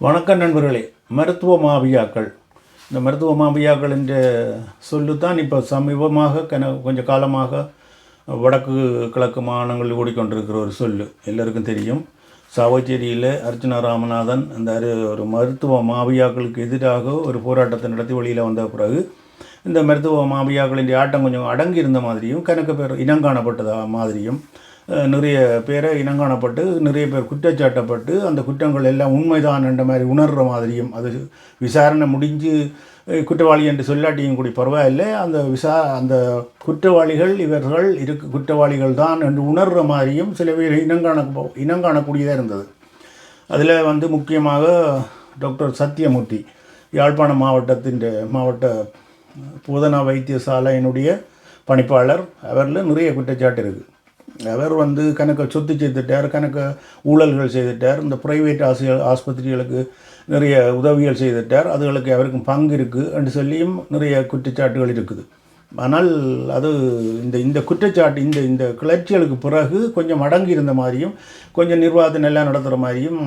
வணக்கம் நண்பர்களே மருத்துவ மாவியாக்கள் இந்த மருத்துவ மாவியாக்கள் என்ற சொல்லுத்தான் இப்போ சமீபமாக கன கொஞ்சம் காலமாக வடக்கு கிழக்கு மாநிலங்களில் ஓடிக்கொண்டிருக்கிற ஒரு சொல்லு. எல்லாருக்கும் தெரியும். சாவச்சேரியில் அர்ச்சனா ராமநாதன் அந்த ஒரு மருத்துவ மாவியாக்களுக்கு எதிராக ஒரு போராட்டத்தை நடத்தி வெளியில் வந்த பிறகு இந்த மருத்துவ மாவியாக்களின் ஆட்டம் கொஞ்சம் அடங்கி இருந்த மாதிரியும் கணக்கு பேர் இனம் காணப்பட்டதாக மாதிரியும் நிறைய பேரை இனங்காணப்பட்டு நிறைய பேர் குற்றச்சாட்டப்பட்டு அந்த குற்றங்கள் எல்லாம் உண்மைதான் என்ற மாதிரி உணர்கிற மாதிரியும் அது விசாரணை முடிஞ்சு குற்றவாளி என்று சொல்லாட்டியும் கூடி பரவாயில்லை. அந்த விசா அந்த குற்றவாளிகள் இவர்கள் இருக்கு குற்றவாளிகள் தான் என்று உணர்கிற மாதிரியும் சில பேர் இனங்காண இனங்காணக்கூடியதாக இருந்தது. அதில் வந்து முக்கியமாக டாக்டர் சத்யமூர்த்தி யாழ்ப்பாணம் மாவட்டத்தின் மாவட்ட போதனா வைத்தியசாலையினுடைய பணிப்பாளர். அவரில் நிறைய குற்றச்சாட்டு இருக்குது அவர் வந்து கணக்கை சொத்து செய்துட்டார் கணக்கு ஊழல்கள் செய்துட்டார் இந்த ப்ரைவேட் ஆசி ஆஸ்பத்திரிகளுக்கு நிறைய உதவிகள் செய்துட்டார் அதுகளுக்கு அவருக்கும் பங்கு இருக்குது என்று சொல்லியும் நிறைய குற்றச்சாட்டுகள் இருக்குது. ஆனால் அது இந்த இந்த குற்றச்சாட்டு இந்த இந்த கிளர்ச்சிகளுக்கு பிறகு கொஞ்சம் அடங்கி இருந்த மாதிரியும் கொஞ்சம் நிர்வாகத்தை நல்லா நடத்துகிற மாதிரியும்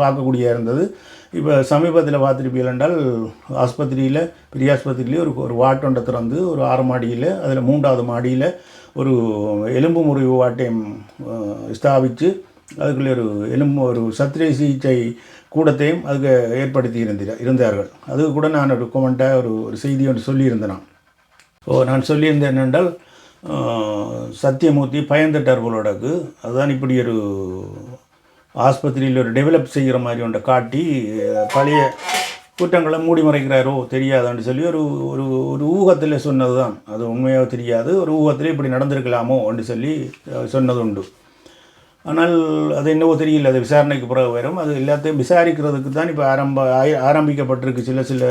பார்க்கக்கூடிய இருந்தது. இப்போ சமீபத்தில் பார்த்துருப்பீர்கள் என்றால் ஆஸ்பத்திரியில் பெரிய ஆஸ்பத்திரியிலே ஒரு ஒரு வாட்டொண்டை திறந்து ஒரு ஆறு மாடியில் அதில் மூன்றாவது மாடியில் ஒரு எலும்பு முறிவு வாட்டையும் ஸ்தாபித்து அதுக்குள்ளே ஒரு எலும்பு ஒரு சத்திரை சிகிச்சை கூடத்தையும் அதுக்கு ஏற்படுத்தி இருந்த இருந்தார்கள். அது கூட நான் ஒரு கொமெண்ட்டாக ஒரு ஒரு செய்தி ஒன்று சொல்லியிருந்தேன் நான் ஓ நான் சொல்லியிருந்தேன் என்னென்றால் சத்தியமூர்த்தி பயந்துட்டார் போலோடக்கு. அதுதான் இப்படி ஒரு ஆஸ்பத்திரியில் ஒரு டெவலப் செய்கிற மாதிரி ஒன்றை காட்டி பழைய குற்றங்களை மூடி மறைக்கிறாரோ தெரியாதான்னு சொல்லி ஒரு ஒரு ஒரு ஊகத்தில் சொன்னது தான் அது உண்மையாக தெரியாது. ஒரு ஊகத்தில் இப்படி நடந்திருக்கலாமோ என்று சொல்லி சொன்னது உண்டு ஆனால் அது என்னவோ தெரியல. அது விசாரணைக்கு பிறகு வரும். அது எல்லாத்தையும் விசாரிக்கிறதுக்கு தான் இப்போ ஆரம்ப ஆரம்பிக்கப்பட்டிருக்கு. சில சில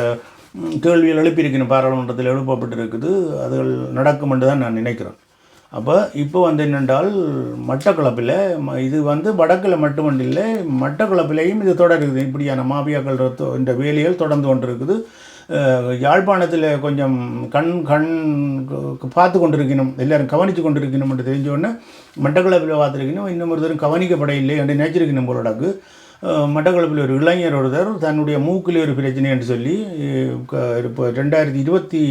கேள்விகள் எழுப்பியிருக்கணும். பாராளுமன்றத்தில் எழுப்பப்பட்டிருக்குது. அதுகள் நடக்கும் என்று தான் நான் நினைக்கிறேன். அப்போ இப்போ வந்து என்னென்றால் மட்டக்குழப்பில் ம- இது வந்து வடக்கில் மட்டுமண்டில்லை மட்டக்குழப்பிலையும் இது தொடருது. இப்படியான மாபியாக்கள் இந்த வேலைகள் தொடர்ந்து கொண்டிருக்குது. யாழ்ப்பாணத்தில் கொஞ்சம் கண் கண் பார்த்து கொண்டிருக்கணும். எல்லோரும் கவனித்து கொண்டிருக்கணும் என்று தெரிஞ்ச உடனே மட்டக்களப்பில் பார்த்துருக்கணும். இன்னும் ஒருத்தரும் கவனிக்கப்பட இல்லை என்று நினைச்சிருக்கணும் போலடாக்கு அஹ், மட்டக்களப்பில் ஒரு இளைஞர் ஒருத்தர் தன்னுடைய மூக்கில் ஒரு பிரச்சனை என்று சொல்லி இப்போ ரெண்டாயிரத்தி இருபத்தி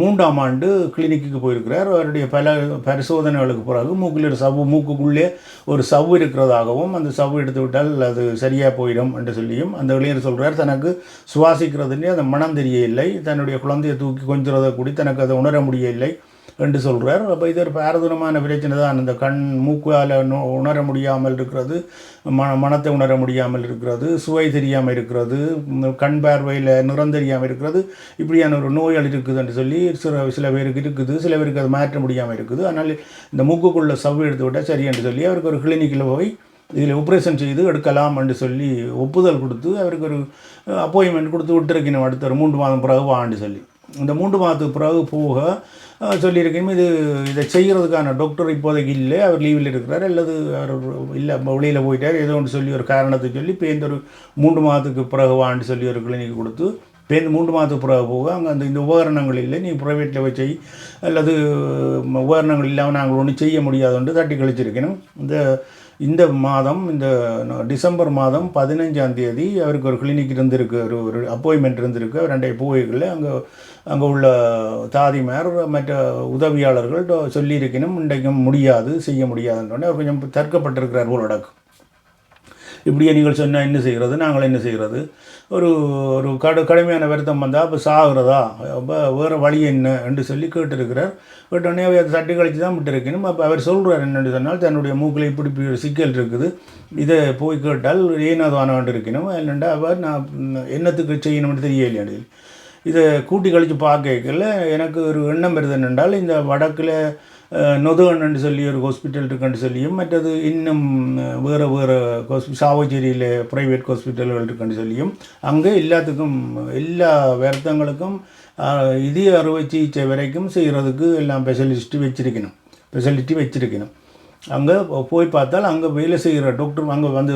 மூன்றாம் ஆண்டு கிளினிக்கு போயிருக்கிறார். அவருடைய பல பரிசோதனைகளுக்கு பிறகு மூக்கில் ஒரு சவ்வு மூக்குக்குள்ளே ஒரு சவ்வு இருக்கிறதாகவும் அந்த சவ்வு எடுத்து விட்டால் அது சரியாக போயிடும் என்று சொல்லியும் அந்த இளைஞர் சொல்கிறார் தனக்கு சுவாசிக்கிறதுலேயே அந்த மனம் தெரியவில்லை. தன்னுடைய குழந்தையை தூக்கி கொஞ்சிறதை கூடி தனக்கு அதை உணர முடியவில்லை. என்று சொல்கிறார் அப்போ இது ஒரு பாரதூரமான பிரச்சனை தான். அந்த கண் மூக்கால் உணர முடியாமல் இருக்கிறது ம மனத்தை உணர முடியாமல் இருக்கிறது சுவை தெரியாமல் இருக்கிறது கண் பார்வையில் நிறம் தெரியாமல் இருக்கிறது இப்படியான ஒரு நோய்கள் இருக்குதுன்னு சொல்லி சில சில பேருக்கு இருக்குது. சில பேருக்கு அது மாற்ற முடியாமல் இருக்குது. ஆனால் இந்த மூக்குக்குள்ள சவ்வு எடுத்து விட்டால் சரி என்று சொல்லி அவருக்கு ஒரு கிளினிக்கில் போய் இதில் ஆப்ரேஷன் செய்து எடுக்கலாம் என்று சொல்லி ஒப்புதல் கொடுத்து அவருக்கு ஒரு அப்பாயின்மெண்ட் கொடுத்து விட்டுருக்கணும். அடுத்த ஒரு மூன்று மாதம் பிறகு வாண்டு சொல்லி. இந்த மூன்று மாதத்துக்கு பிறகு போக சொல்லியிருக்கேன். இது இதை செய்கிறதுக்கான டாக்டர் இப்போதைக்கு இல்லை. அவர் லீவில் இருக்கிறார். அல்லது அவர் இல்லை வெளியில் போயிட்டார். ஏதோ ஒன்று சொல்லி ஒரு காரணத்தை சொல்லி பேருந்து ஒரு மூன்று மாதத்துக்கு பிறகு வாண்டு சொல்லி ஒரு கிளினிக் கொடுத்து பேருந்து மூன்று மாதத்துக்கு பிறகு போக அங்கே அந்த இந்த உபகரணங்கள் இல்லை. நீ ப்ரைவேட்டில் வச்சு செய். அல்லது உபகரணங்கள் இல்லாமல் நாங்கள் ஒன்றும் செய்ய முடியாதுன்ட்டு தட்டி கழிச்சிருக்கணும். இந்த இந்த மாதம் இந்த டிசம்பர் மாதம் பதினஞ்சாம் தேதி அவருக்கு ஒரு கிளினிக் இருந்திருக்கு ஒரு ஒரு அப்பாயின்மெண்ட் இருந்திருக்கு. அவர் ரெண்டை பூவைகளில் அங்கே அங்கே உள்ள தாதிமார் மற்ற உதவியாளர்கள் டோ- சொல்லியிருக்கணும் இன்றைக்கும் முடியாது செய்ய முடியாதுன்றோடனே அவர் கொஞ்சம் தர்க்கப்பட்டிருக்கிறார் போலடக்கு இப்படியே நீங்கள் சொன்னால் என்ன செய்கிறது நாங்கள் என்ன செய்கிறது ஒரு ஒரு கடு கடுமையான வருத்தம் வந்தால் அப்போ சாகிறதா? அப்போ வேறு வழி என்ன? என்று சொல்லி கேட்டிருக்கிறார். கேட்டோடனே அதை தட்டி கழிச்சு தான் விட்டுருக்கணும். அப்போ அவர் சொல்கிறார் என்னென்னு சொன்னால் தன்னுடைய மூக்கில் இப்படி ஒரு சிக்கல் இருக்குது. இதை போய் கேட்டால் ஏனாதானு இருக்கணும் இல்லைண்டா அவர் நான் என்னத்துக்கு செய்யணும்னு தெரியலையாடி இதை கூட்டி கழித்து பார்க்கல. எனக்கு ஒரு எண்ணம் வருது என்னென்றால் இந்த வடக்கில் நொதுகன்னு சொல்லி ஒரு ஹாஸ்பிட்டல் இருக்குன்னு சொல்லியும் மற்றது இன்னும் வேறு வேறு ஹாஸ்பி சாவச்சேரியில் ப்ரைவேட் ஹாஸ்பிட்டல்கள் இருக்குன்னு சொல்லியும் அங்கே எல்லாத்துக்கும் எல்லா வருத்தங்களுக்கும் அஹ், இதய அறுவை சிகிச்சை வரைக்கும் செய்கிறதுக்கு எல்லாம் ஸ்பெஷலிஸ்ட்டு வச்சிருக்கணும். ஸ்பெஷலிட்டி வச்சிருக்கணும். அங்கே போய் பார்த்தால் அங்கே வேலை செய்கிற டாக்டர் அங்கே வந்து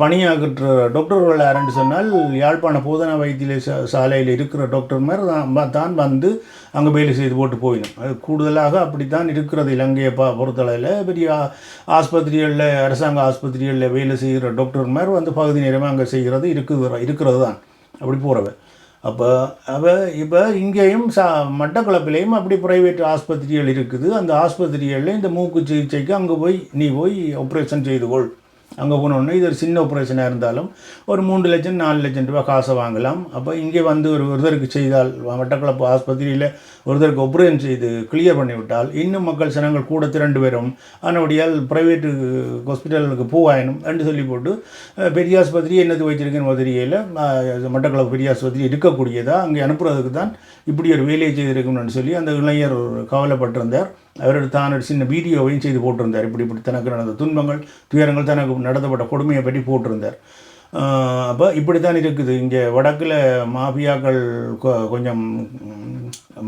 பணியாகற்ற டாக்டர்கள் யாருன்னு சொன்னால் யாழ்ப்பாண போதனா வைத்திய சாலையில் இருக்கிற டாக்டர் மாதிரி தான் தான் வந்து அங்கே வேலை செய்து போட்டு போயிடும் அது கூடுதலாக அப்படித்தான் இருக்கிறது இலங்கையை பா பொறுத்தளவில். பெரிய ஆஸ்பத்திரிகளில் அரசாங்க ஆஸ்பத்திரிகளில் வேலை செய்கிற டாக்டர் மாதிரி வந்து பகுதி நேரமாக அங்கே செய்கிறது இருக்குது இருக்கிறது தான். அப்படி போகிறவ அப்போ அவ இப்போ இங்கேயும் சா மட்டக்களப்பிலையும் அப்படி ப்ரைவேட் ஆஸ்பத்திரிகள் இருக்குது. அந்த ஆஸ்பத்திரிகளில் இந்த மூக்கு சிகிச்சைக்கு அங்கே போய் நீ போய் ஆப்ரேஷன் செய்து கொள். அங்கே போனோடனே இது ஒரு சின்ன ஆப்ரேஷனாக இருந்தாலும் ஒரு மூன்று லட்சம் நாலு லட்சம் ரூபாய் காசை வாங்கலாம். அப்போ இங்கே வந்து ஒரு ஒருத்தருக்கு செய்தால் மட்டக்களப்பு ஆஸ்பத்திரியில் ஒருத்தருக்கு ஆப்ரேஷன் செய்து கிளியர் பண்ணிவிட்டால் இன்னும் மக்கள் சனங்கள் கூட திரண்டு வரும் அதனுடையால் ப்ரைவேட்டு ஹாஸ்பிட்டலுக்கு போவாயணும் என்று சொல்லி போட்டு பெரிய ஆஸ்பத்திரி என்னது வச்சிருக்கேன்னு தெரியல. மட்டக்களப்பு பெரிய ஆஸ்பத்திரி இருக்கக்கூடியதாக அங்கே அனுப்புறதுக்கு தான் இப்படி ஒரு வேலையை செய்திருக்கணும்னு சொல்லி அந்த இளைஞர் கவலைப்பட்டிருந்தார். அவர் தான் ஒரு சின்ன வீடியோவையும் செய்து போட்டிருந்தார். இப்படி இப்படி தனக்கு நடந்த துன்பங்கள் துயரங்கள் தனக்கு நடத்தப்பட்ட கொடுமையை பற்றி போட்டிருந்தார். அப்போ இப்படி தான் இருக்குது. இங்கே வடக்கில் மாஃபியாக்கள் கொஞ்சம்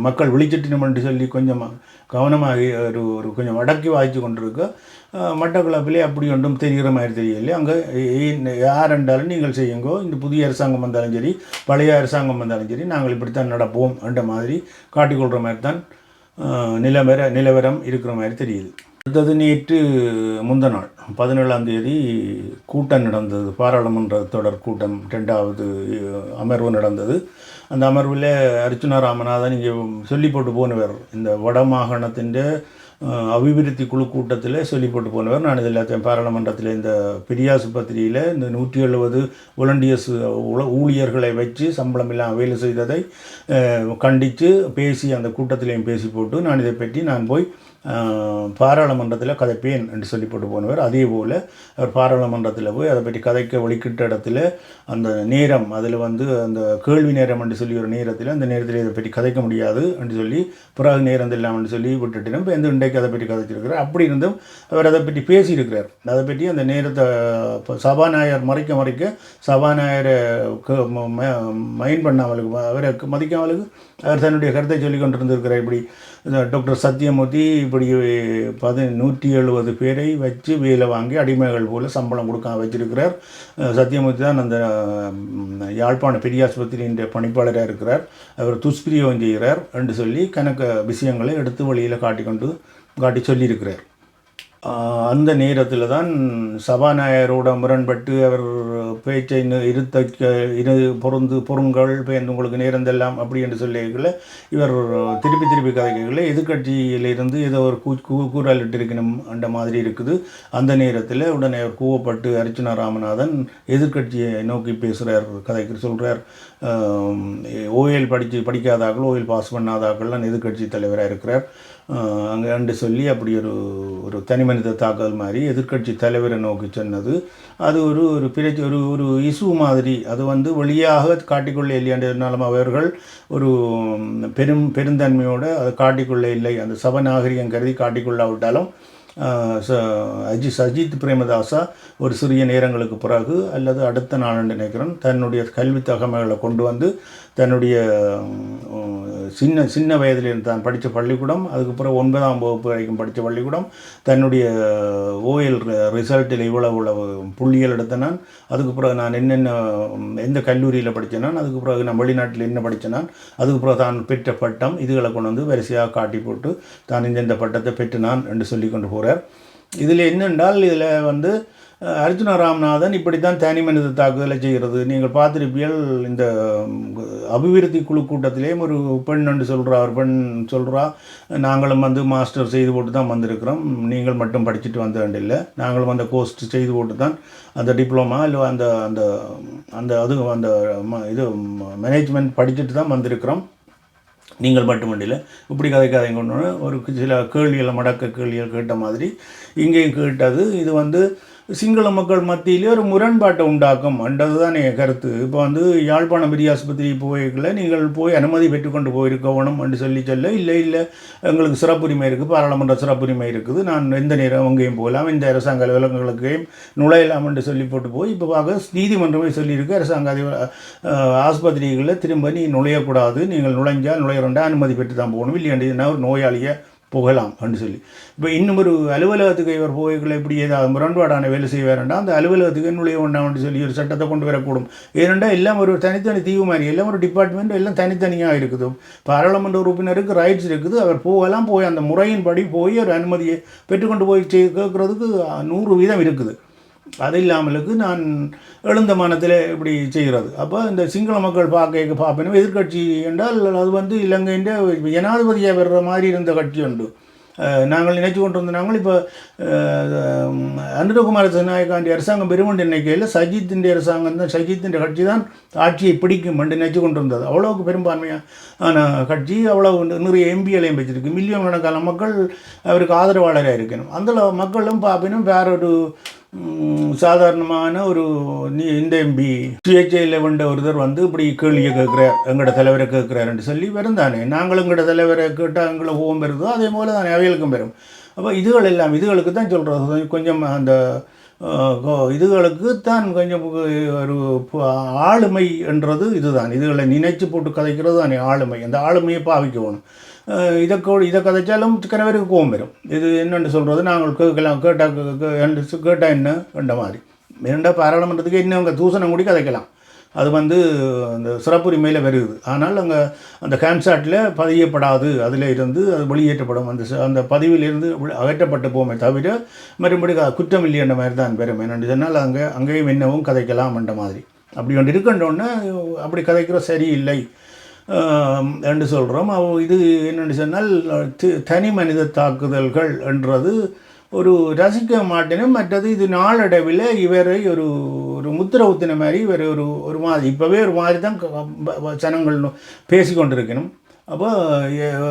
மக்கள் மக்கள் என்று சொல்லி கொஞ்சம் கவனமாக ஒரு ஒரு கொஞ்சம் வடக்கி வாய்ச்சி கொண்டிருக்க மட்டக்குழப்பிலே அப்படி ஒன்றும் தெரிகிற மாதிரி தெரியல அங்கே யார் என்றாலும் நீங்கள் செய்யுங்கோ. இந்த புதிய அரசாங்கம் வந்தாலும் சரி பழைய அரசாங்கம் வந்தாலும் சரி நாங்கள் இப்படித்தான் நடப்போம் என்ற மாதிரி காட்டிக்கொள்கிற மாதிரி தான் நிலவர நிலவரம் இருக்கிற மாதிரி தெரியுது. அடுத்தது நேற்று முந்த நாள் பதினேழாம் தேதி கூட்டம் நடந்தது. பாராளுமன்ற தொடர் கூட்டம் ரெண்டாவது அமர்வு நடந்தது. அந்த அமர்வில் அர்ச்சுனா ராமநாதன் இங்கே சொல்லி போட்டு போனவர் இந்த வடமாகாணத்தின் அபிவிருத்தி குழு கூட்டத்தில் சொல்லிப்பட்டு போனவர். நான் இது எல்லாத்தையும் பாராளுமன்றத்தில் இந்த பெரியாசுபத்திரியில் இந்த நூற்றி எழுபது வாலண்டியர்ஸ் ஊழியர்களை வச்சு சம்பளம் இல்லாமல் வேலை செய்ததை கண்டித்து பேசி அந்த கூட்டத்திலையும் பேசி போட்டு நான் இதை பற்றி நான் போய் பாராளுமன்றத்தில் கதைப்பேன் என்று சொல்லி போட்டு போனவர். அதே போல் அவர் பாராளுமன்றத்தில் போய் அதை பற்றி கதைக்க வழிக்கிட்ட இடத்துல அந்த நேரம் அதில் வந்து அந்த கேள்வி நேரம் என்று சொல்லி ஒரு நேரத்தில் அந்த நேரத்தில் இதை பற்றி கதைக்க முடியாது என்று சொல்லி பிறகு நேரம் இல்லாமல் சொல்லி விட்டுட்டு இப்போ எந்த இன்றைக்கு அதை பற்றி கதைச்சிருக்கிறார்? அப்படி இருந்தும் அவர் அதை பற்றி பேசியிருக்கிறார். அதை பற்றி அந்த நேரத்தை இப்போ சபாநாயகர் மறைக்க மறைக்க சபாநாயகரை க- ம- ம- மைண்ட் பண்ணாமலுக்கு அவரை மதிக்காமலுக்கு அவர் தன்னுடைய கருத்தை சொல்லி கொண்டிருந்திருக்கிறார். இப்படி இந்த டாக்டர் சத்யமூர்த்தி இப்படி பதி நூற்றி எழுபது பேரை வச்சு வேலை வாங்கி அடிமைகள் போல சம்பளம் கொடுக்க வச்சிருக்கிறார். சத்யமூர்த்தி தான் அந்த யாழ்ப்பாண யாழ்ப்பாண பெரியாஸ்பத்திரியின் பணிப்பாளராக இருக்கிறார். அவர் துஷ்பிரியோகம் செய்கிறார் என்று சொல்லி கணக்க விஷயங்களை எடுத்து வழியில் காட்டிக்கொண்டு காட்டி சொல்லியிருக்கிறார். அந்த நேரத்தில் தான் சபாநாயகரோட முரண்பட்டு அவர் பேச்சை இருத்த இரு பொருந்து பொருங்கள் பேருந்து உங்களுக்கு நேர்ந்தெல்லாம் அப்படி என்று சொல்லியிருக்கல இவர் திருப்பி திருப்பி கதைக்கல எதிர்கட்சியிலிருந்து ஏதோ ஒரு கூ கூ- கூறல் அந்த மாதிரி இருக்குது. அந்த நேரத்தில் உடனே அவர் கூவப்பட்டு அர்ச்சனா ராமநாதன் எதிர்க்கட்சியை நோக்கி பேசுகிறார் கதைக்கு சொல்கிறார் ஓஎல் படித்து படிக்காதாக்கள் ஓஎல் பாஸ் பண்ணாதாக்கள்லாம் எதிர்கட்சி தலைவராக இருக்கிறார். அங்கே சொல்லி அப்படி ஒரு ஒரு தனிமனித தாக்கல் மாதிரி எதிர்க்கட்சி தலைவரை நோக்கி சொன்னது. அது ஒரு ஒரு பிரச்ச ஒரு ஒரு இசு மாதிரி. அது வந்து வெளியாக காட்டிக்கொள்ள இல்லையாண்டாலும் அவர்கள் ஒரு பெரும் பெருந்தன்மையோடு அதை காட்டிக்கொள்ள இல்லை. அந்த சபநாகரிகம் கருதி காட்டிக்கொள்ளாவிட்டாலும் ச அஜி சஜித் பிரேமதாசா ஒரு சிறிய நேரங்களுக்கு பிறகு அல்லது அடுத்த நாள் நினைக்கிறேன் தன்னுடைய கல்வி தகமைகளை கொண்டு வந்து தன்னுடைய சின்ன சின்ன வயதிலிருந்து தான் படித்த பள்ளிக்கூடம் அதுக்கப்புறம் ஒன்பதாம் வகுப்பு வரைக்கும் படித்த பள்ளிக்கூடம். தன்னுடைய ஓஎல் ரிசல்ட்டில் இவ்வளவு இவ்வளவு புள்ளிகள் எடுத்த நான் அதுக்கு பிறகு நான் என்னென்ன எந்த கல்லூரியில் படித்தேன் அதுக்கு பிறகு நான் வெளிநாட்டில் என்ன படித்தேன் அதுக்கப்புறம் அதுக்கு பிறகு தான் பெற்ற பட்டம் இதுகளை கொண்டு வந்து வரிசையாக காட்டி போட்டு தான் இந்த இந்த பட்டத்தை பெற்று நான் என்று சொல்லி கொண்டு போகிறார் இதில் என்னென்றால் இதில் வந்து அர்ஜுன ராமநாதன் இப்படி தான் தனி மனித தாக்குதலை செய்கிறது. நீங்கள் பார்த்துருப்பியல் இந்த அபிவிருத்தி குழு கூட்டத்திலேயும் ஒரு பெண் என்று சொல்கிறா ஒரு பெண் சொல்கிறா நாங்களும் வந்து மாஸ்டர் செய்து போட்டு தான் வந்திருக்கிறோம். நீங்கள் மட்டும் படிச்சுட்டு வந்த வேண்டியில்லை நாங்களும் அந்த கோர்ஸ் செய்து போட்டு தான் அந்த டிப்ளமா இல்லை அந்த அந்த அந்த அது அந்த ம- இது மேனேஜ்மெண்ட் படிச்சுட்டு தான் வந்திருக்கிறோம். நீங்கள் மட்டுமண்டில்லை இப்படி கதை கதை கொண்டு ஒரு சில கேள்விகளை மடக்க கேள்விகள் கேட்ட மாதிரி இங்கேயும் கேட்டது. இது வந்து சிங்கள மக்கள் மத்தியிலே ஒரு முரண்பாட்டை உண்டாக்கும். என்றது தான் என் கருத்து. இப்போ வந்து யாழ்ப்பாணம் பெரிய ஆஸ்பத்திரி போய்க்கல நீங்கள் போய் அனுமதி பெற்றுக்கொண்டு போயிருக்கணும் என்று சொல்லி சொல்ல இல்லை இல்லை எங்களுக்கு சிறப்புரிமை இருக்குது பாராளுமன்ற சிறப்புரிமை இருக்குது. நான் எந்த நேரம் அங்கேயும் போகலாம் இந்த அரசாங்க அலுவலகங்களுக்கையும் நுழையலாம் என்று சொல்லி போட்டு போய் இப்போ பார்க்க நீதிமன்றமே சொல்லியிருக்கு. அரசாங்க ஆஸ்பத்திரிகளில் திரும்ப நீ நுழையக்கூடாது. நீங்கள் நுழைஞ்சால் நுழையிறண்டா அனுமதி பெற்று தான் போகணும். இல்லையாண்டு ஒரு நோயாளியை புகலாம் அப்படின்னு சொல்லி. இப்போ இன்னும் ஒரு அலுவலகத்துக்கு இவர் போய்களை இப்படி ஏதாவது முரண்பாடான வேலை செய்ய வேண்டாம் அந்த அலுவலகத்துக்கு என்னுடைய ஒன்றாம் சொல்லி ஒரு சட்டத்தை கொண்டு வரக்கூடும். ஏனென்றால் எல்லாம் ஒரு தனித்தனி தீவு மாதிரி எல்லாம் ஒரு டிபார்ட்மெண்ட் எல்லாம் தனித்தனியாக இருக்குது. பாராளுமன்ற உறுப்பினருக்கு ரைட்ஸ் இருக்குது. அவர் போகலாம் போய் அந்த முறையின்படி போய் ஒரு அனுமதியை பெற்றுக்கொண்டு போய் கேட்குறதுக்கு நூறு வீதம் இருக்குது. அது இல்லாமலுக்கு நான் எழுந்த மனத்தில் இப்படி செய்கிறது. அப்போ இந்த சிங்கள மக்கள் பார்க்க பார்ப்பேன். எதிர்கட்சி என்றால் அது வந்து இலங்கையின் ஜனாதிபதியாக வர்ற மாதிரி இருந்த கட்சி உண்டு. நாங்கள் நினைச்சு கொண்டு வந்த நாங்கள் இப்போ அனுரகுமார நாயக்காண்டி அரசாங்கம் பெருமண்டு எண்ணிக்கையில் சஜித்தின் அரசாங்கம் தான் சஜித்தின் கட்சி தான் ஆட்சியை பிடிக்கும் என்று நினைச்சு கொண்டு வந்தது. அவ்வளோவுக்கு பெரும்பான்மையான கட்சி அவ்வளோ நிறைய எம்பிஎலையும் வச்சிருக்கு மில்லியன் கணக்கான மக்கள் அவருக்கு ஆதரவாளராக இருக்கணும். அந்த மக்களும் பார்ப்பினும் வேற ஒரு சாதாரணமான ஒரு நீ இந்த எம்பி சுயேட்சையில் வந்த ஒருத்தர் வந்து இப்படி கேள்வியை கேட்குறார் எங்களோட தலைவரை கேட்குறாருன்னு சொல்லி வரும் தானே. நாங்களும் எங்களோட தலைவரை கேட்டால் எங்களை ஓம் பெறுதோ அதே போல் தானே அவைகளுக்கும் பெறும். அப்போ இதுகள் எல்லாம் இதுகளுக்கு தான் சொல்கிறது கொஞ்சம் அந்த இதுகளுக்கு தான் கொஞ்சம் ஒரு ஆளுமை என்றது இதுதான். இதுகளை நினைச்சு போட்டு கதைக்கிறது தானே ஆளுமை. அந்த ஆளுமையை பாவிக்கணும் இதை கோ இதை கதைச்சாலும் கணவருக்கு கோவம் வரும். இது என்னென்னு சொல்கிறது நாங்கள் கேட்கலாம் கேட்டால் கேட்டால் என்ன? என்ற மாதிரி. இரண்டா பாராளுமன்றத்துக்கு இன்னும் அங்கே தூசணம் கூடி கதைக்கலாம். அது வந்து அந்த சிறப்புரிமையில் வருது. ஆனால் அங்கே அந்த கேம்சாட்டில் பதியப்படாது. அதில் இருந்து அது வெளியேற்றப்படும். அந்த அந்த பதிவிலிருந்து அகற்றப்பட்டு போமே தவிர மறுபடி க- குற்றம் இல்லைன்ற மாதிரி தான் பெறும் என்னென்னு சொன்னால் அங்கே அங்கேயும் என்னவும் கதைக்கலாம் என்ற மாதிரி. அப்படி ஒன்று இருக்கின்றோன்னே அப்படி கதைக்கிற சரியில்லை. என்று சொல்கிறோம் அவ- இது என்னென்னு சொன்னால் தனி மனித தாக்குதல்கள் என்றது ஒரு ரசிக்க மாட்டேனும். மற்றது இது நாளடைவில் இவரை ஒரு ஒரு முத்திர ஊத்தின மாதிரி இவர் ஒரு ஒரு மாதிரி இப்போவே ஒரு மாதிரி தான் க- ஜனங்கள் பேசிக்கொண்டிருக்கணும் அப்போ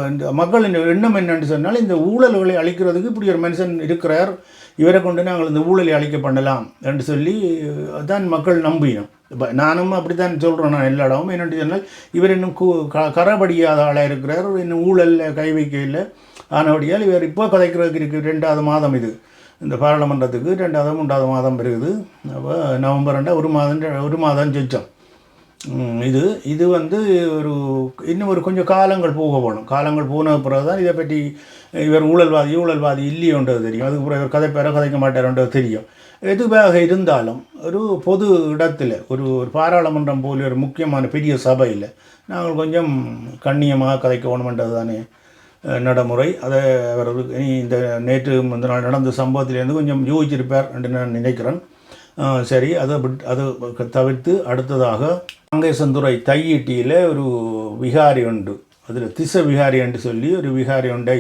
இந்த மக்களின் எண்ணம் என்னென்னு சொன்னால் இந்த ஊழல்களை அழிக்கிறதுக்கு இப்படி ஒரு மனுஷன் இருக்கிறார். இவரை கொண்டு நாங்கள் இந்த ஊழலை அழிக்க பண்ணலாம் என்று சொல்லி தான் மக்கள் நம்பினோம். இப்போ நானும் அப்படி தான் சொல்கிறேன் நான் எல்லா இடமும். என்னென்னு சொன்னால் இவர் இன்னும் கு க கரபடியாத ஆளாக இருக்கிறார். இன்னும் ஊழலில் கை வைக்க இல்லை. ஆனபடியால் இவர் இப்போ கதைக்கிறதுக்கு இருக்குது ரெண்டாவது மாதம் இது. இந்த பாராளுமன்றத்துக்கு ரெண்டாவது மூன்றாவது மாதம் பெருகுது அப்போ நவம்பர் ரெண்டா ஒரு மாதம் ஒரு மாதம் செஞ்சோம். இது இது வந்து ஒரு இன்னும் ஒரு கொஞ்சம் காலங்கள் போக போகணும். காலங்கள் போன பிறகு தான் இதை பற்றி இவர் ஊழல்வாதி ஊழல்வாதி இல்லையோன்றது தெரியும். அதுக்கு பிறகு இவர் கதைப்பேரோ கதைக்க மாட்டாரோன்றது தெரியும். எதுவாக இருந்தாலும் ஒரு பொது இடத்துல ஒரு ஒரு பாராளுமன்றம் போல ஒரு முக்கியமான பெரிய சபையில் நாங்கள் கொஞ்சம் கண்ணியமாக கதைக்க வேணுமென்றது தானே நடைமுறை. அதை அவர் இனி இந்த நேற்று இந்த நாள் நடந்த சம்பவத்திலேருந்து கொஞ்சம் யோசிச்சிருப்பார் என்று நான் நினைக்கிறேன். சரி அதை அது அதை தவிர்த்து அடுத்ததாக காங்கேசந்துறை தையீட்டியில் ஒரு விகாரி உண்டு. அதில் திச விகாரி என்று சொல்லி ஒரு விகாரி ஒன்றை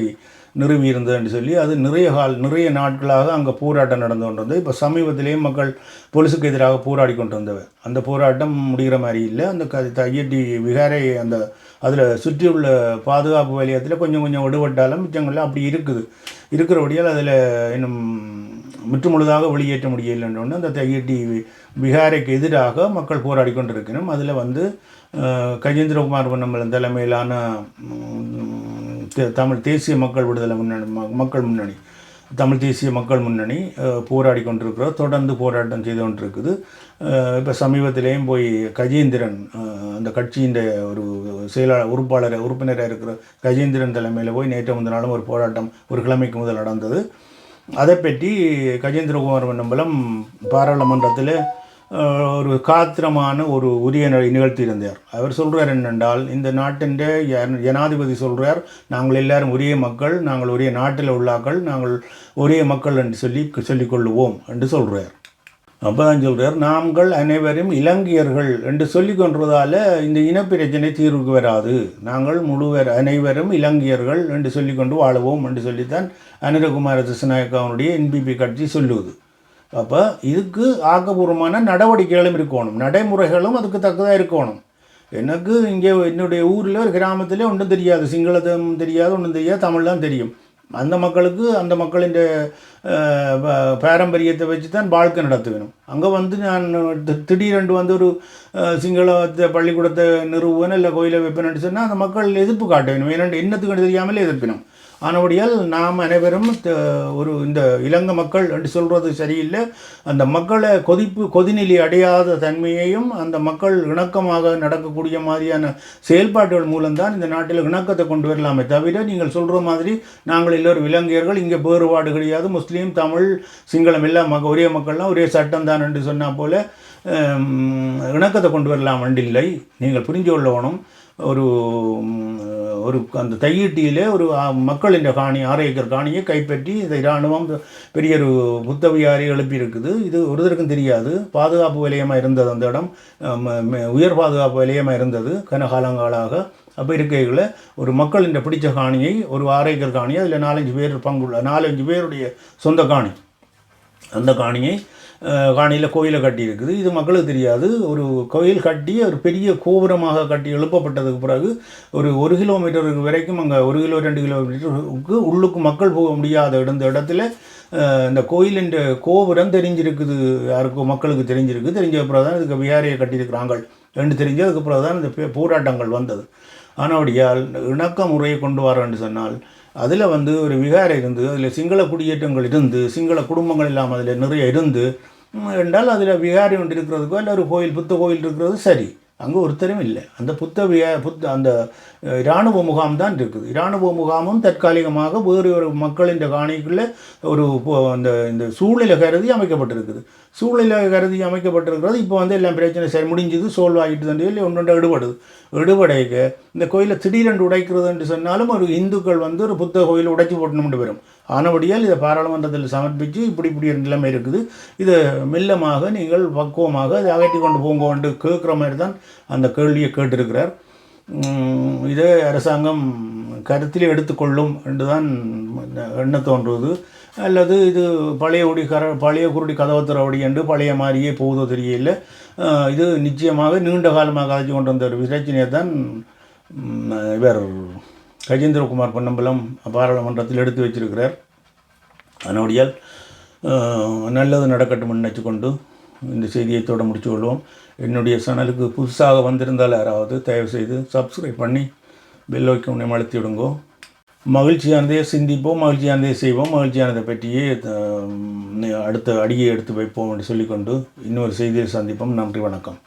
நிறுவி இருந்ததுன்னு சொல்லி அது நிறைய கால் நிறைய நாட்களாக அங்கே போராட்டம் நடந்து கொண்டிருந்தது. இப்போ சமீபத்திலேயே மக்கள் போலீஸுக்கு எதிராக போராடி கொண்டு வந்தவர் அந்த போராட்டம் முடிகிற மாதிரி இல்லை. அந்த க தையட்டி விகாரை அந்த அதில் சுற்றியுள்ள பாதுகாப்பு வலயத்தில் கொஞ்சம் கொஞ்சம் விடுபட்டாலும் மிச்சங்கள்லாம் அப்படி இருக்குது. இருக்கிறபடியால் அதில் இன்னும் முற்றுமுழுதாக வெளியேற்ற முடியலைன்னு அந்த தையட்டி விகாரைக்கு எதிராக மக்கள் போராடி கொண்டிருக்கணும் அதில் வந்து கஜேந்திரகுமார் பொன்னம்பலம் தலைமையிலான தமிழ் தேசிய மக்கள் விடுதலை முன்னணி ம- மக்கள் முன்னணி தமிழ் தேசிய மக்கள் முன்னணி போராடி கொண்டிருக்கிறோம் தொடர்ந்து போராட்டம் செய்து கொண்டிருக்குது. இப்போ சமீபத்திலேயும் போய் கஜேந்திரன் அந்த கட்சியின் ஒரு செயலாளர் உறுப்பாளர் உறுப்பினராக இருக்கிற கஜேந்திரன் தலைமையில் போய் நேற்று முந்தின நாளும் ஒரு போராட்டம் ஒரு கிழமைக்கு முதல் நடந்தது. அதை பற்றி கஜேந்திரகுமார் பொன்னம்பலம் பாராளுமன்றத்தில் ஒரு காத்திரமான ஒரு உரிய நிகழ்த்தியிருந்தார். அவர் சொல்கிறார் என்னென்றால் இந்த நாட்டின் ஜனாதிபதி சொல்கிறார் நாங்கள் எல்லாரும் ஒரே மக்கள் நாங்கள் ஒரே நாட்டில் உள்ளாக்கள் நாங்கள் ஒரே மக்கள் என்று சொல்லி சொல்லிக்கொள்ளுவோம் என்று சொல்கிறார் அப்போ தான் சொல்கிறார் நாங்கள் அனைவரும் இலங்கையர்கள் என்று சொல்லி கொன்றதால் இந்த இனப்பிரச்சனை தீர்வுக்கு வராது. நாங்கள் முழுவர் அனைவரும் இலங்கையர்கள் என்று சொல்லிக்கொண்டு வாழுவோம் என்று சொல்லித்தான் அனிரகுமார திசநாயக்காவுடைய என்பிபி கட்சி சொல்லுவது அப்போ இதுக்கு ஆக்கப்பூர்வமான நடவடிக்கைகளும் இருக்கணும். நடைமுறைகளும் அதுக்கு தக்கதாக இருக்கணும். எனக்கு இங்கே என்னுடைய ஊரில் ஒரு கிராமத்தில் ஒன்றும் தெரியாது. சிங்களத்தும் தெரியாது ஒன்றும் தெரியாது தமிழ் தான் தெரியும். அந்த மக்களுக்கு அந்த மக்களின் ப- பாரம்பரியத்தை வச்சு தான் வாழ்க்கை நடத்த வேணும் அங்கே வந்து நான் திடீரென்று வந்து ஒரு சிங்களத்தை பள்ளிக்கூடத்தை நிறுவனம் இல்லை கோயிலை வைப்பேன்னு சொன்னால் அந்த மக்கள் எதிர்ப்பு காட்ட வேணும். ஏன்னா என்னத்துக்கு தெரியாமல் எதிர்ப்பினோம் ஆனபடியால் நாம் அனைவரும் ஒரு இந்த இலங்கை மக்கள் என்று சொல்கிறது சரியில்லை. அந்த மக்களை கொதிப்பு கொதிநிலை அடையாத தன்மையையும் அந்த மக்கள் இணக்கமாக நடக்கக்கூடிய மாதிரியான செயல்பாடுகள் மூலம்தான் இந்த நாட்டில் இணக்கத்தை கொண்டு வரலாமே தவிர நீங்கள் சொல்கிற மாதிரி நாங்கள் எல்லோரும் இலங்கையர்கள் இங்கே வேறுபாடு கிடையாது. முஸ்லீம் தமிழ் சிங்களம் எல்லாம் மக ஒரே மக்கள்லாம் ஒரே சட்டம் தான் என்று சொன்னால் போல இணக்கத்தை கொண்டு வரலாம் வண்டில்லை. நீங்கள் புரிஞ்சு கொள்ளணும். ஒரு ஒரு அந்த தையீட்டியிலே ஒரு மக்களின் காணி ஆறு ஏக்கர் காணியை கைப்பற்றி இதை இராணுவம் பெரிய ஒரு புத்தவியாரி எழுப்பியிருக்குது. இது ஒருத்தருக்கும் தெரியாது. பாதுகாப்பு வலயமாக இருந்தது அந்த இடம். உயர் பாதுகாப்பு வலயமாக இருந்தது கனகாலங்காலாக அப்போ இருக்கையில் ஒரு மக்களின் பிடிச்ச காணியை ஒரு ஆறு ஏக்கர் காணியை அதில் நாலஞ்சு பேர் பங்குள்ள நாலஞ்சு பேருடைய சொந்த காணி. அந்த காணியை காணியில் கோயிலை கட்டியிருக்குது. இது மக்களுக்கு தெரியாது. ஒரு கோயில் கட்டி ஒரு பெரிய கோபுரமாக கட்டி எழுப்பப்பட்டதுக்கு பிறகு ஒரு ஒரு கிலோமீட்டருக்கு வரைக்கும் அங்கே ஒரு கிலோ ரெண்டு கிலோமீட்டருக்கு உள்ளுக்கு மக்கள் போக முடியாத இருந்த இடத்துல இந்த கோயிலின் கோபுரம் தெரிஞ்சிருக்குது. யாருக்கும் மக்களுக்கு தெரிஞ்சிருக்கு. தெரிஞ்ச பிறகு தான் இதுக்கு விஹாரியை கட்டியிருக்கிறாங்க ரெண்டு தெரிஞ்சதுக்கு பிறகு தான் இந்த பே- போராட்டங்கள் வந்தது. ஆனபடியால் இணக்க முறையை கொண்டு வரேன்னு சொன்னால் அதில் வந்து ஒரு விகாரம் இருந்து அதில் சிங்கள குடியேற்றங்கள் இருந்து சிங்கள குடும்பங்கள் இல்லாமல் அதில் நிறைய இருந்து என்றால் அதில் விகாரி ஒன்று இருக்கிறதுக்கோ இல்லை ஒரு கோயில் புத்த கோயில் இருக்கிறது சரி. அங்கே ஒருத்தரும் இல்லை. அந்த புத்த வியா புத்த அந்த இராணுவ முகாம் தான் இருக்குது. இராணுவ முகாமும் தற்காலிகமாக வேறு ஒரு மக்களின் காணிக்குள்ளே ஒரு அந்த இந்த சூழ்நிலை கருதி அமைக்கப்பட்டிருக்குது. சூழ்நிலை கருதி அமைக்கப்பட்டிருக்கிறது. இப்போ வந்து எல்லாம் பிரச்சனை சரி முடிஞ்சது சோல்வ் ஆகிட்டு தான் இல்லை ஒன்று எடுபடுது. எடுபடைக்க இந்த கோயிலை திடீரென்று உடைக்கிறது என்று சொன்னாலும் ஒரு இந்துக்கள் வந்து ஒரு புத்த கோயில் உடைச்சி போட்டணும்னு வரும் ஆனபடியால் இதை பாராளுமன்றத்தில் சமர்ப்பித்து இப்படி இப்படி ஒரு நிலைமை இருக்குது. இதை மெல்லமாக நீங்கள் பக்குவமாக அதை அகற்றி கொண்டு போங்கோண்டு கேட்குற மாதிரி தான் அந்த கேள்வியை கேட்டிருக்கிறார். இதை அரசாங்கம் கருத்தில் எடுத்துக்கொள்ளும் என்று தான் எண்ண தோன்றுவது? அல்லது இது பழைய குடி கர பழைய குருடி கதவத்திரவடி என்று பழைய மாதிரியே போகுதோ தெரியல. இது நிச்சயமாக நீண்ட காலமாக கதைச்சு கொண்டு வந்த ஒரு பிரச்சனையை தான் இவர் கஜேந்திரகுமார் பொன்னம்பலம் பாராளுமன்றத்தில் எடுத்து வச்சிருக்கிறார். அதனுடையால் நல்லது நடக்கட்டும் நினைச்சுக்கொண்டு இந்த செய்தியை தொட முடிச்சு கொள்வோம். என்னுடைய சேனலுக்கு புதுசாக வந்திருந்தால் யாராவது தயவுசெய்து சப்ஸ்கிரைப் பண்ணி பெல் உன்னை அழுத்தி விடுங்கோ. மகிழ்ச்சியானதே சிந்திப்போம் மகிழ்ச்சியானதே செய்வோம். மகிழ்ச்சியானதை பற்றியே அடுத்த அடியை எடுத்து வைப்போம் என்று சொல்லிக்கொண்டு இன்னொரு செய்தியை சந்திப்போம். நன்றி வணக்கம்.